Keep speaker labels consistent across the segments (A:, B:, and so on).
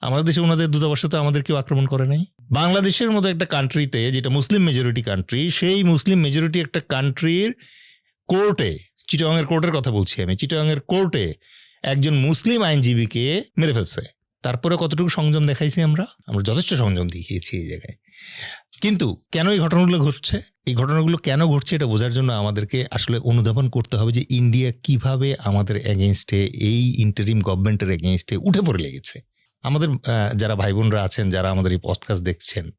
A: আমাদের দেশে ওনাদের দূতাবাসে তো আমাদের কেউ আক্রমণ করে নাই। বাংলাদেশের মতো একটা কান্ট্রিতে যেটা মুসলিম মেজরিটি কান্ট্রি সেই মুসলিম মেজরিটি একটা কান্ট্রির কোর্টে চিটাগাংয়ের কোর্টের কথা বলছি আমি চিটাগাংয়ের কোর্টে একজন মুসলিম আইনজীবীকে মেরে ফেলছে। তারপরে কতটুকু সংযম দেখাইছি আমরা? আমরা যথেষ্ট সংযম দেখিয়েছি এই জায়গায়। কিন্তু কেন এই ঘটনাগুলো ঘটছে? এই ঘটনাগুলো কেন ঘটছে এটা বোঝার জন্য আমাদেরকে আসলে অনুধাবন করতে হবে যে ইন্ডিয়া কীভাবে আমাদের এগেনস্টে এই ইন্টারিম গভর্নমেন্টের এগেনস্টে উঠে পড়ে লেগেছে। আমাদের যারা ভাই বোনরা আছেন, যারা আমাদের এই পডকাস্ট দেখছেন,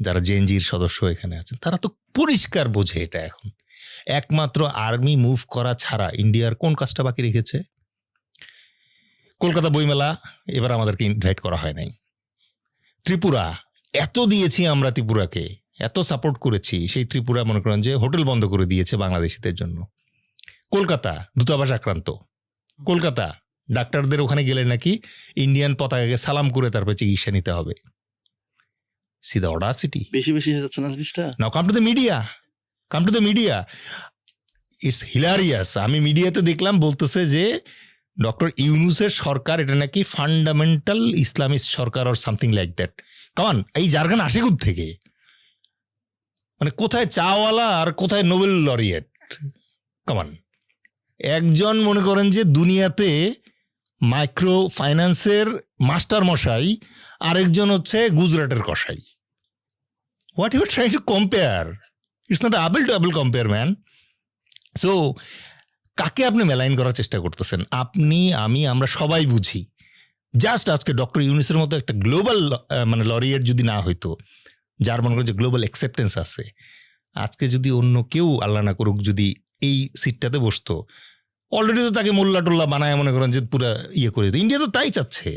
A: যারা জেএনজির সদস্য এখানে আছেন, তারা তো পরিষ্কার বোঝে এটা এখন। একমাত্র আর্মি মুভ করা ছাড়া ইন্ডিয়ার কোন কাজটা বাকি রেখেছে? কলকাতা বইমেলা, এবার আমাদেরকে ইনভাইট করা হয় নাই। ত্রিপুরা, এত দিয়েছি আমরা ত্রিপুরাকে, এত সাপোর্ট করেছি, সেই ত্রিপুরা মনে করেন যে হোটেল বন্ধ করে দিয়েছে বাংলাদেশিদের জন্য। কলকাতা, দূতাবাস আক্রান্ত। কলকাতা ডাক্তারদের ওখানে গেলে নাকি ইন্ডিয়ান পতাকাকে সালাম করে তারপর চিকিৎসা নিতে হবে। সিদা অডাসিটি
B: বেশি বেশি হয়ে যাচ্ছে না জিনিসটা?
A: Now come to the media come to the media it's hilarious আমি মিডিয়াতে দেখলাম বলতেছে যে ডক্টর ইউনুসের সরকার এটা নাকি fundamental Islamist Sarkar or something like that come on jargon আসে থেকে মানে কোথায় চাওয়ালা আর কোথায় নোবেল লরিয়েট কামান একজন মনে করেন যে দুনিয়াতে মাইক্রো ফাইন্যান্সের মাস্টার মশাই আরেকজন হচ্ছে গুজরাটের কসাই। What you try to compare it's not able to able compare man so কাকে আপনি মেলাইন করার চেষ্টা করতেছেন? আপনি, আমি, আমরা সবাই বুঝি। জাস্ট আজকে ডক্টর ইউনিসের মতো একটা গ্লোবাল মানে লরিয়েট যদি না হইতো, যার মনে করেন যে গ্লোবাল অ্যাকসেপ্টেন্স আছে, আজকে যদি অন্য কেউ আল্লাহ না করুক, যদি এই সিটটাতে বসতো অলরেডি তো তাকে মোল্লা টোল্লা বানায় মনে করেন যে পুরা ইয়ে করে দিতে ইন্ডিয়া তো তাই চাচ্ছে।